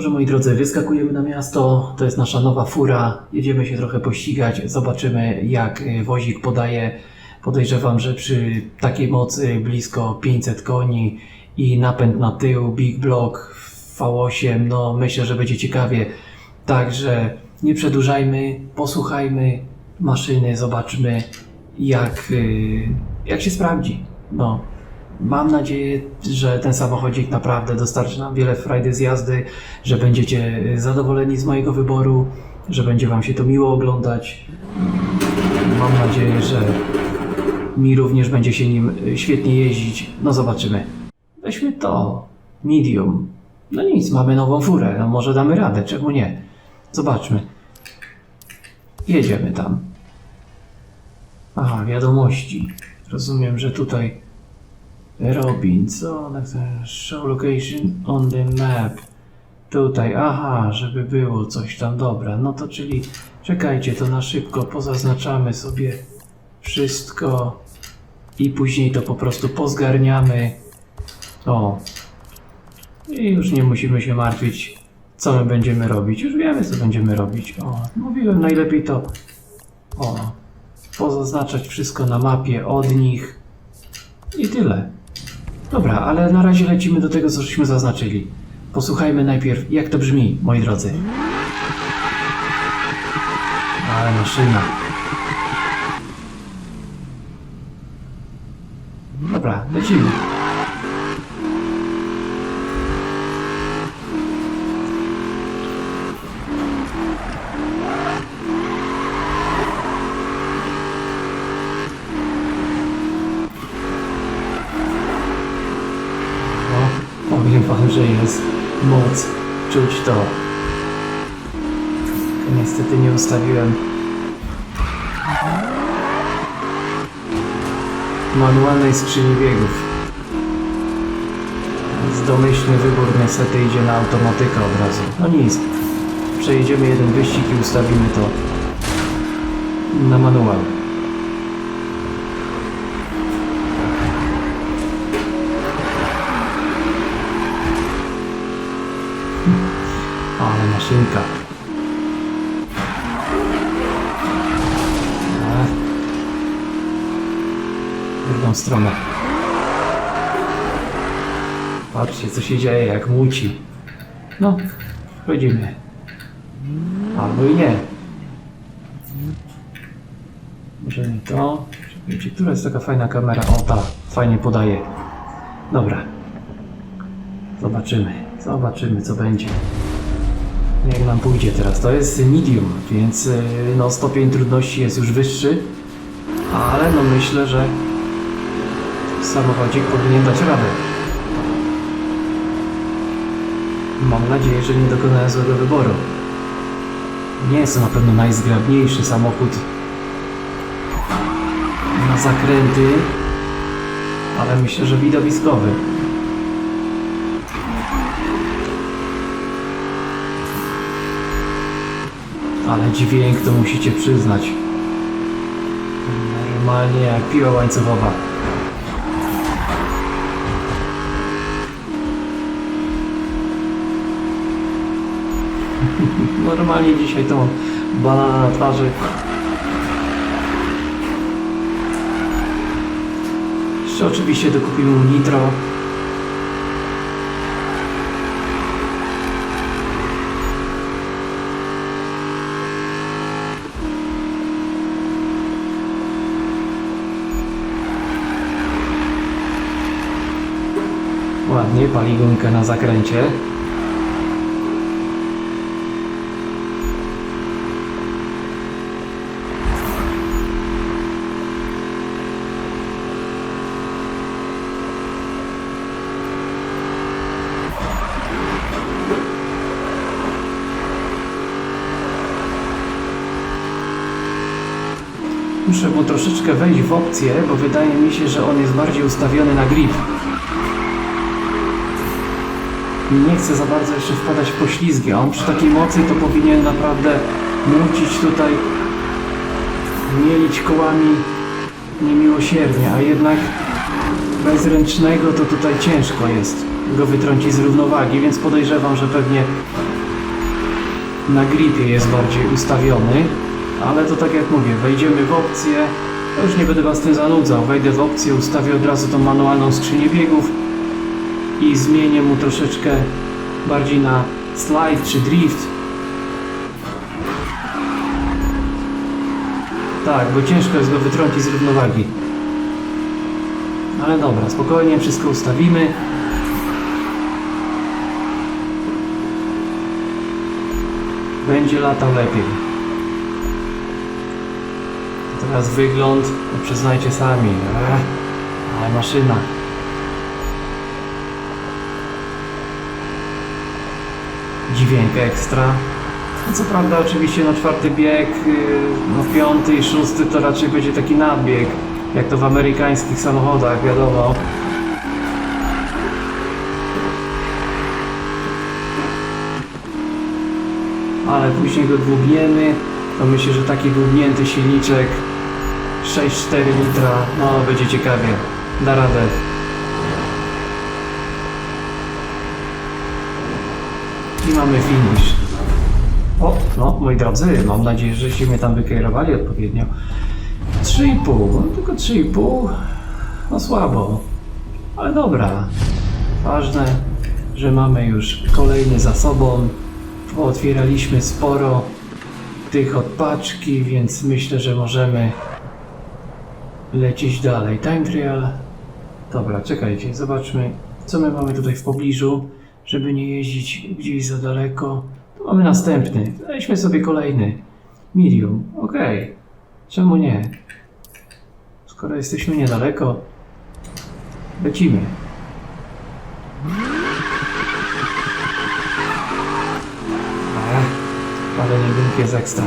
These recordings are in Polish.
Dobrze, moi drodzy, wyskakujemy na miasto. To jest nasza nowa fura. Jedziemy się trochę pościgać. Zobaczymy, jak y, wozik podaje. Podejrzewam, że przy takiej mocy blisko 500 koni i napęd na tył, Big Block V8, no myślę, że będzie ciekawie. Także nie przedłużajmy, posłuchajmy maszyny, zobaczmy, jak, y, jak się sprawdzi. No, Mam nadzieję, że ten samochodzik naprawdę dostarczy nam wiele frajdy z jazdy, że będziecie zadowoleni z mojego wyboru, że będzie Wam się to miło oglądać. Mam nadzieję, że mi również będzie się nim y, świetnie jeździć. No zobaczymy. Weźmy to. Medium. No nic, mamy nową furę. No może damy radę, czemu nie? Zobaczmy. Jedziemy tam. Aha, wiadomości. Rozumiem, że tutaj Robin, co? Show location on the map. Tutaj, aha, żeby było coś tam, dobra. No to czyli, czekajcie, to na szybko pozaznaczamy sobie wszystko i później to po prostu pozgarniamy. O. I już nie musimy się martwić, co my będziemy robić. Już wiemy, co będziemy robić. O, mówiłem, najlepiej to, o, pozaznaczać wszystko na mapie od nich i tyle. Dobra, ale na razie lecimy do tego, co żeśmy zaznaczyli. Posłuchajmy najpierw, jak to brzmi, moi drodzy. Ale maszyna. Dobra, lecimy. No, powiem wam, że jest moc. Czuć to. Niestety nie ustawiłem manualnej skrzyni biegów. Więc domyślny wybór niestety idzie na automatykę od razu. No nic. Przejedziemy jeden wyścig i ustawimy to na manual. Ale maszynka. A. W drugą stronę. Patrzcie, co się dzieje, jak muci. No, wchodzimy. Albo i nie. Może nie to. Czekajcie, która jest taka fajna kamera? O, ta, fajnie podaje. Dobra. Zobaczymy. Zobaczymy, co będzie. Jak nam pójdzie teraz? To jest medium, więc y, no, stopień trudności jest już wyższy, ale no myślę, że samochodzik powinien dać radę. Mam nadzieję, że nie dokonałem złego wyboru. Nie jest to na pewno najzgrabniejszy samochód na zakręty, ale myślę, że widowiskowy. Ale dźwięk to musicie przyznać. Normalnie jak piła łańcuchowa. Normalnie dzisiaj to banana na twarzy. Jeszcze oczywiście dokupimy nitro. Ładnie, pali gumkę na zakręcie. Muszę mu troszeczkę wejść w opcję, bo wydaje mi się, że on jest bardziej ustawiony na grip. Nie chcę za bardzo jeszcze wpadać w poślizgi, a on przy takiej mocy to powinien naprawdę mucić tutaj, mielić kołami niemiłosiernie, a jednak bez ręcznego to tutaj ciężko jest go wytrącić z równowagi, więc podejrzewam, że pewnie na gripie jest bardziej ustawiony, ale to tak jak mówię, wejdziemy w opcję, już nie będę Was tym zanudzał, wejdę w opcję, ustawię od razu tą manualną skrzynię biegów i zmienię mu troszeczkę bardziej na slide czy drift. Tak, bo ciężko jest go wytrącić z równowagi. Ale dobra, spokojnie wszystko ustawimy. Będzie latał lepiej. Teraz wygląd, no przyznajcie sami. Ech, ale maszyna. Dźwięk ekstra. No Co prawda oczywiście no czwarty bieg, yy, no piąty i szósty to raczej będzie taki nadbieg, jak to w amerykańskich samochodach, wiadomo. Ale później go dłubniemy, to myślę, że taki dłubnięty silniczek 6-4 litra, no będzie ciekawie, da radę. I mamy finish. O, no moi drodzy, mam nadzieję, że się mnie tam wykierowali odpowiednio. 3,5, no tylko 3,5, no słabo, ale dobra. Ważne, że mamy już kolejny za sobą. Otwieraliśmy sporo tych od paczki, więc myślę, że możemy lecieć dalej. Time trial. Dobra, czekajcie, zobaczmy, co my mamy tutaj w pobliżu, żeby nie jeździć gdzieś za daleko. Tu mamy następny. Weźmy sobie kolejny. Medium. Okej. Czemu nie? Skoro jesteśmy niedaleko, lecimy. Ech, palenie gumki jest ekstra.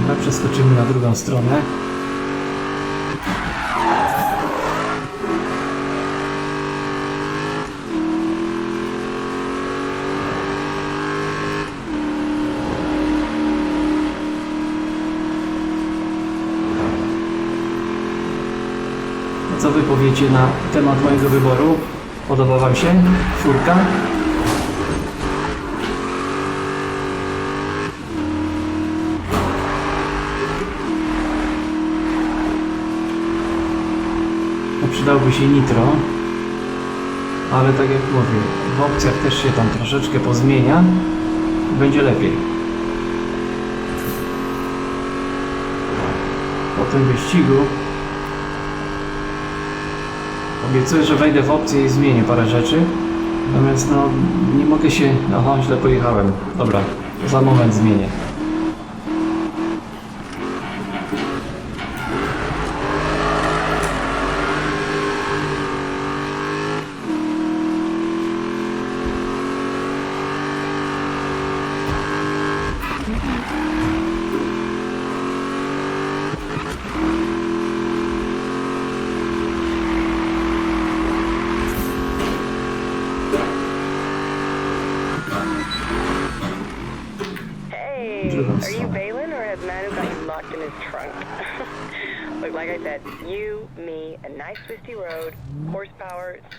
Dobra, przeskoczymy na drugą stronę. Powiecie na temat mojego wyboru? Podoba wam się? Czwórka? No, przydałby się nitro. Ale tak jak mówię, w opcjach też się tam troszeczkę pozmienia. Będzie lepiej. Po tym wyścigu Obiecuję, że wejdę w opcję i zmienię parę rzeczy. Natomiast no, nie mogę się... Aha, źle pojechałem. Dobra, za moment zmienię.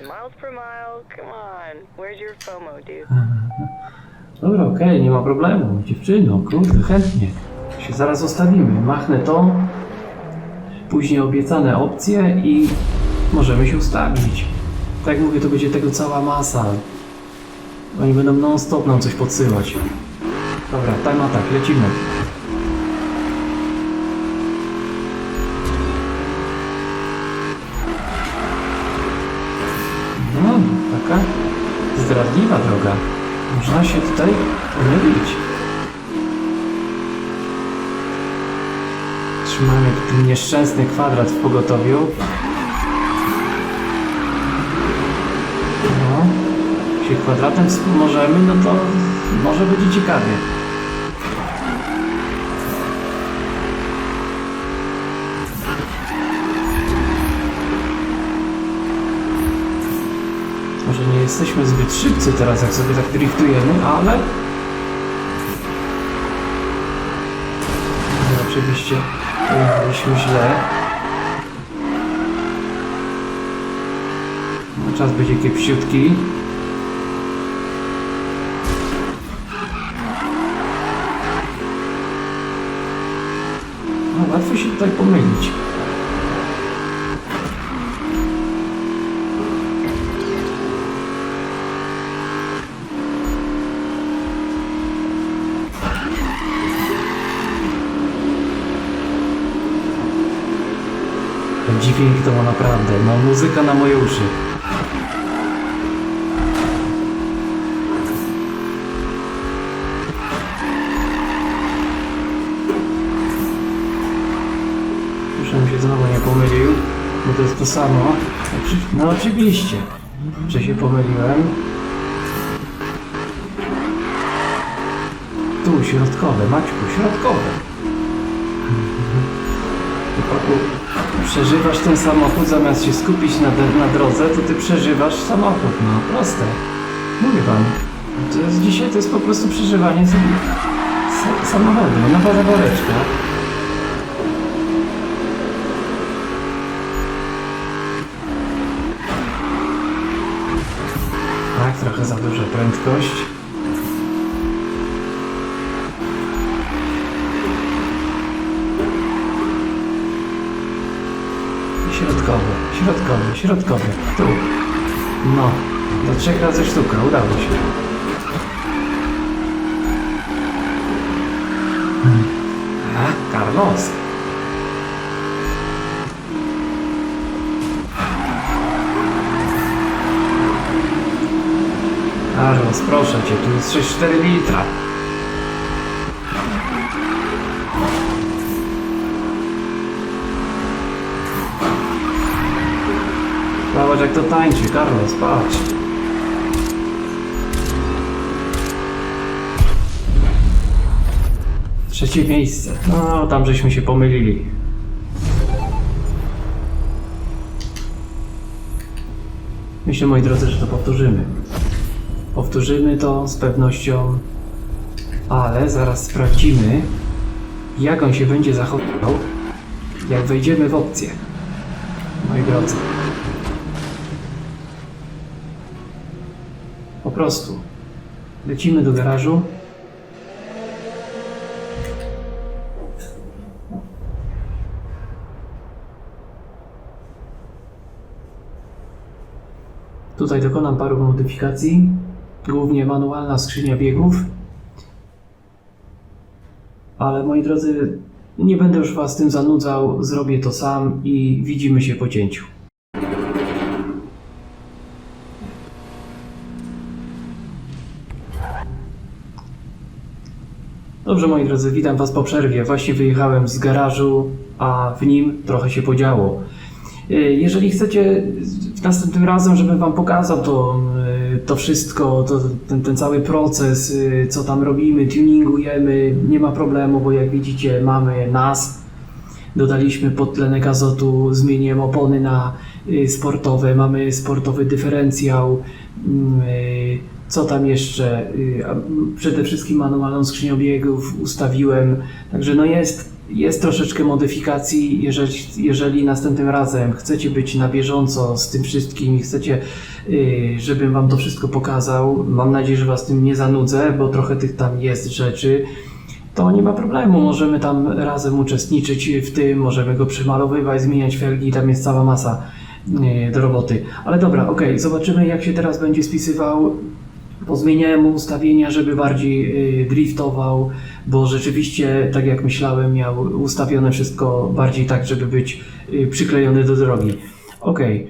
Miles per mile. Come on, where's your FOMO, dude? Dobra, okej, nie ma problemu. Dziewczyno, kurde, chętnie. Się zaraz zostawimy. Machnę to. Później obiecane opcje i możemy się ustawić. Tak jak mówię, to będzie tego cała masa. Oni będą non-stop nam coś podsyłać. Dobra, time attack, lecimy. No, taka zdradliwa droga. Można się tutaj pomylić. Trzymamy ten nieszczęsny kwadrat w pogotowiu. No, jeśli kwadratem możemy, no to może będzie ciekawie. jesteśmy zbyt szybcy teraz, jak sobie tak driftujemy, ale... No, oczywiście pojechaliśmy źle. No, czas będzie kiepsiutki. No, łatwo się tutaj pomylić. Dźwięk to ma naprawdę, no muzyka na moje uszy. Żebym się znowu nie pomylił, bo to jest to samo. No oczywiście, że się pomyliłem. Tu, środkowe, Maćku, środkowe. Przeżywasz ten samochód, zamiast się skupić na, na drodze, to ty przeżywasz samochód, no proste. Mówię wam, to jest dzisiaj to jest po prostu przeżywanie samochodu, nowa zaworeczka. Tak, trochę za duża prędkość. Środkowy, środkowy, środkowy. Tu. No, do trzech razy sztuka, udało się. Hmm. A, Carlos. Carlos, proszę cię, tu jest 6,4 litra. Jak to tańczy, Carlos, patrz. Trzecie miejsce. No, tam żeśmy się pomylili. Myślę, moi drodzy, że to powtórzymy. Powtórzymy to z pewnością, ale zaraz sprawdzimy, jak on się będzie zachowywał, jak wejdziemy w opcję. Moi drodzy. Prostu lecimy do garażu. Tutaj dokonam paru modyfikacji, głównie manualna skrzynia biegów. Ale moi drodzy, nie będę już Was tym zanudzał, zrobię to sam i widzimy się po cięciu. Dobrze moi drodzy, witam Was po przerwie. Właśnie wyjechałem z garażu, a w nim trochę się podziało. Y, Jeżeli chcecie następnym razem, żebym Wam pokazał to, y, to wszystko, to, ten, ten cały proces, y, co tam robimy, tuningujemy, nie ma problemu, bo jak widzicie mamy nas, dodaliśmy podtlenek azotu, zmieniłem opony na sportowe, mamy sportowy dyferencjał, mm, co tam jeszcze, y, przede wszystkim manualną skrzynią biegów ustawiłem, także no jest, jest troszeczkę modyfikacji, jeżeli, jeżeli następnym razem chcecie być na bieżąco z tym wszystkim i chcecie, y, żebym Wam to wszystko pokazał, mam nadzieję, że Was tym nie zanudzę, bo trochę tych tam jest rzeczy, to nie ma problemu. Możemy tam razem uczestniczyć w tym, możemy go przemalowywać, zmieniać felgi, tam jest cała masa e, do roboty. Ale dobra, okej, zobaczymy jak się teraz będzie spisywał. Pozmieniałem mu ustawienia, żeby bardziej e, driftował, bo rzeczywiście, tak jak myślałem, miał ustawione wszystko bardziej tak, żeby być e, przyklejony do drogi. Okej.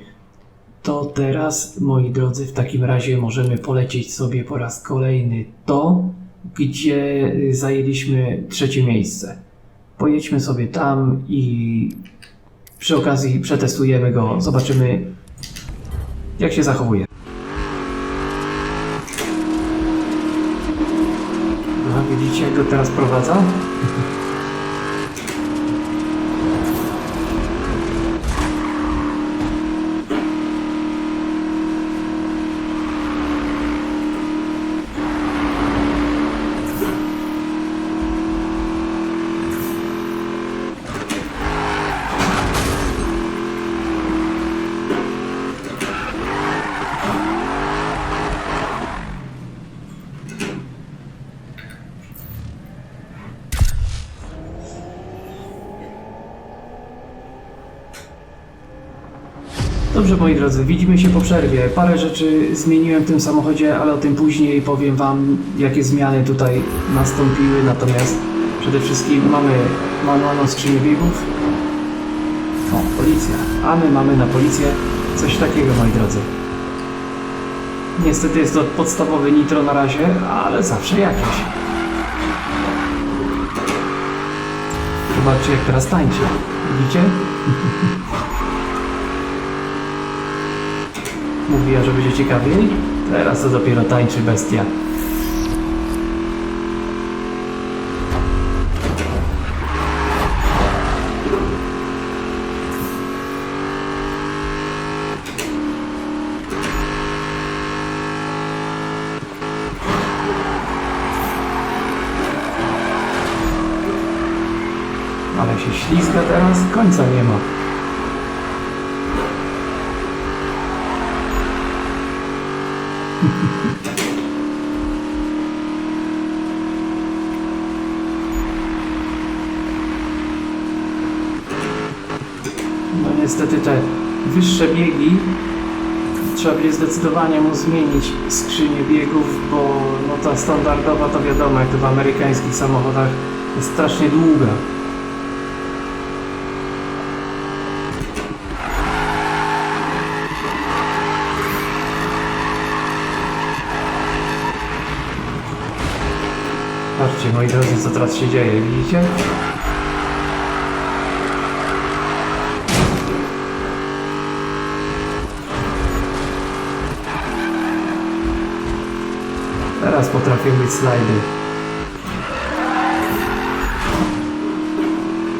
To teraz, moi drodzy, w takim razie możemy polecieć sobie po raz kolejny to, gdzie y, zajęliśmy trzecie miejsce. Pojedźmy sobie tam i przy okazji przetestujemy go, zobaczymy jak się zachowuje. No, widzicie go teraz prowadza? Dobrze, moi drodzy, widzimy się po przerwie. Parę rzeczy zmieniłem w tym samochodzie, ale o tym później powiem Wam, jakie zmiany tutaj nastąpiły. Natomiast przede wszystkim mamy manualną skrzynię biegów. O, policja. A my mamy na policję coś takiego, moi drodzy. Niestety jest to podstawowy nitro na razie, ale zawsze jakieś. Zobaczcie, jak teraz tańczy. Widzicie? Mówiła, że będzie ciekawiej. Teraz to dopiero tańczy bestia. Ale się ślizga teraz, końca nie ma. No niestety te wyższe biegi trzeba będzie zdecydowanie mu zmienić skrzynię biegów, bo no ta standardowa to wiadomo, jak to w amerykańskich samochodach jest strasznie długa. Patrzcie moi drodzy, co teraz się dzieje, widzicie? Teraz potrafię być slajdy.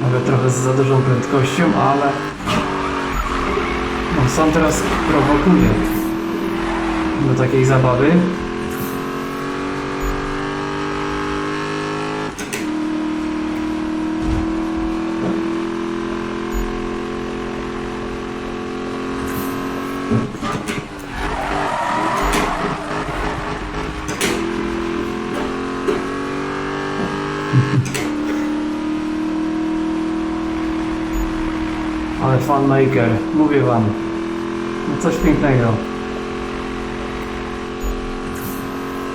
Może trochę z za dużą prędkością, ale no, sam teraz prowokuje do takiej zabawy. Fanmaker, mówię wam. No coś pięknego.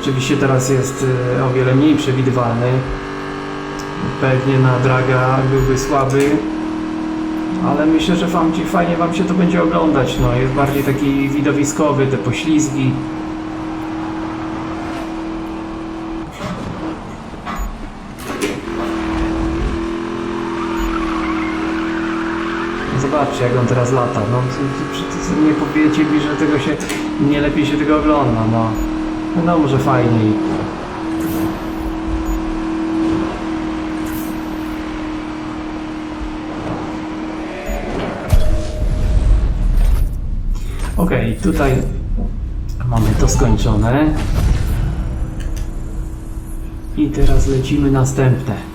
Oczywiście teraz jest y, o wiele mniej przewidywalny. Pewnie na draga byłby słaby. Ale myślę, że wam, fajnie wam się to będzie oglądać. No, jest bardziej taki widowiskowy, te poślizgi. Zobaczcie, jak on teraz lata. No, nie powiecie mi, że tego się nie lepiej się tego ogląda. No, no może fajniej. Ok, tutaj mamy to skończone. I teraz lecimy następne.